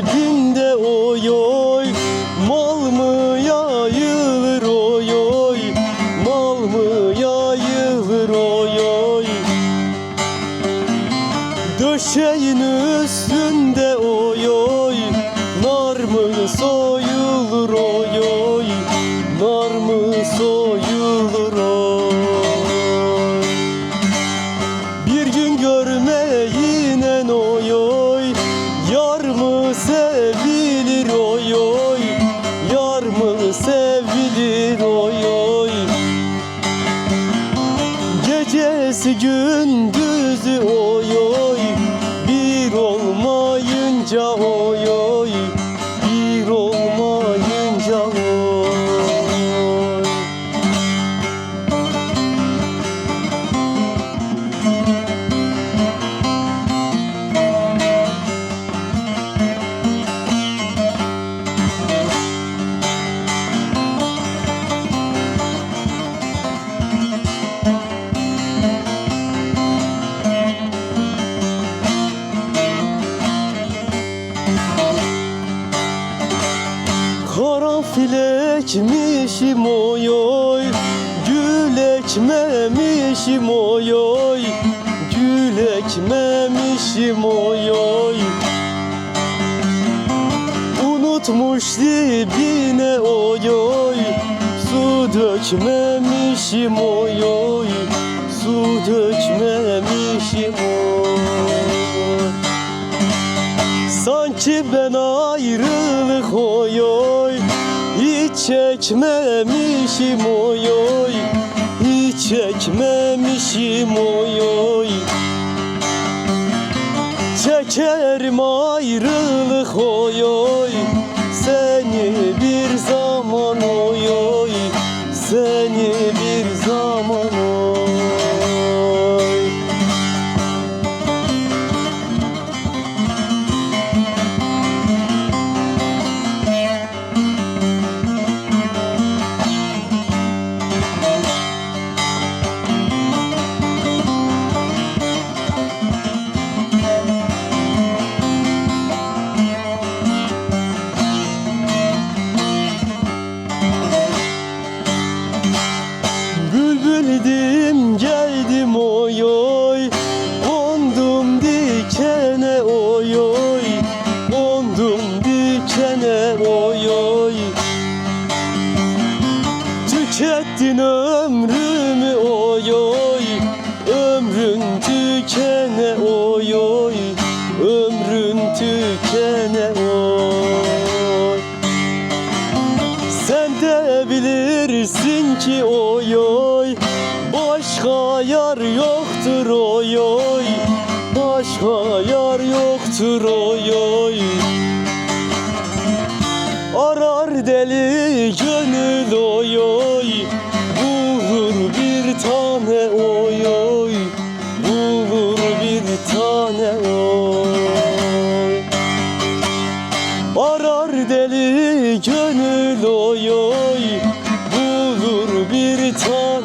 Cebimde oy oy Mal mı yayılır oy oy? Mal mı yayılır oy oy? Döşeğin üstünde oy oy Nar mı soyulur oy oy? Nar mı soyulur sevilir oy oy. Yar mı sevilir oy oy. Gecesi gündüzü oy oy. Bir olmayınca oy oy Karanfil ekmişim oy oy. Gül ekmemişim oy oy. Gül ekmemişim oy oy. Unutmuş dibine oy oy. Su dökmemişim oy oy. Su dökmemişim oy. Sanki ben ayrılık oy oy Hiç çekmemişim oy oy. Hiç çekmemişim oy oy. Çekerim ayrılık oy oy ömrümü oy oy. Ömrün tükene oy oy. Ömrün tükene oy. Sen de bilirsin ki oy oy. Başka yar yoktur oy oy. Başka yar yoktur oy oy oy oy Bulur bir tane oy. Arar deli gönül oy oy Bulur bir tane